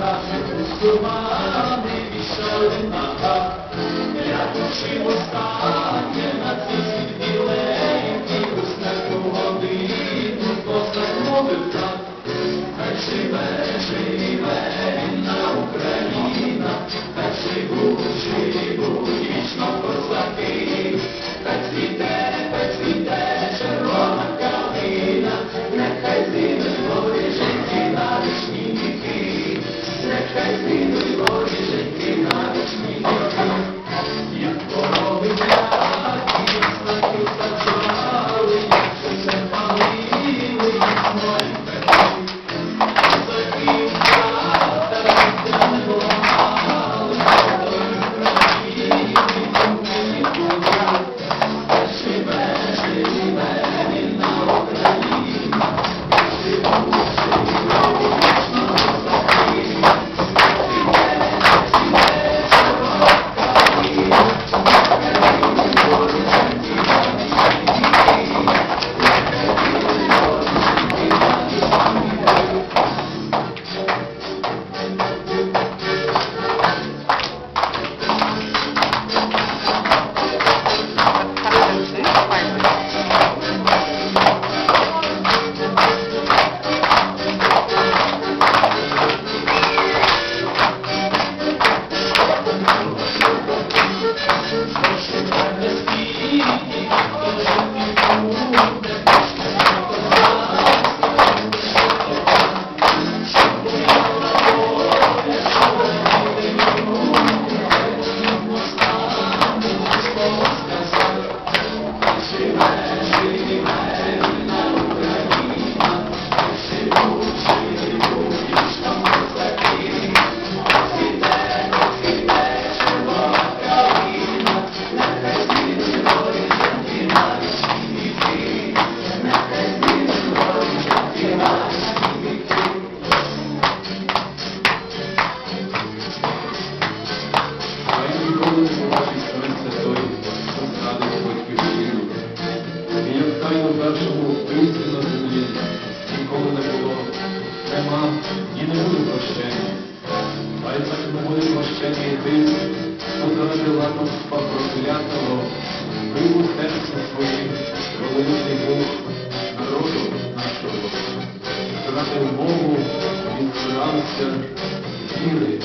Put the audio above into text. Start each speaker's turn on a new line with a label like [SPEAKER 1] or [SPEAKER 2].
[SPEAKER 1] razem z dumami wisiałem na tak, jak uczyło stanie nad на
[SPEAKER 2] першому на землі ніколи не було, нема і не буде прощення. Хай так не буде прощення тим, хто заради лакомства проклятого бив у серце своїм великий Бог народу нашого. Зрадив Богу, відкривався віри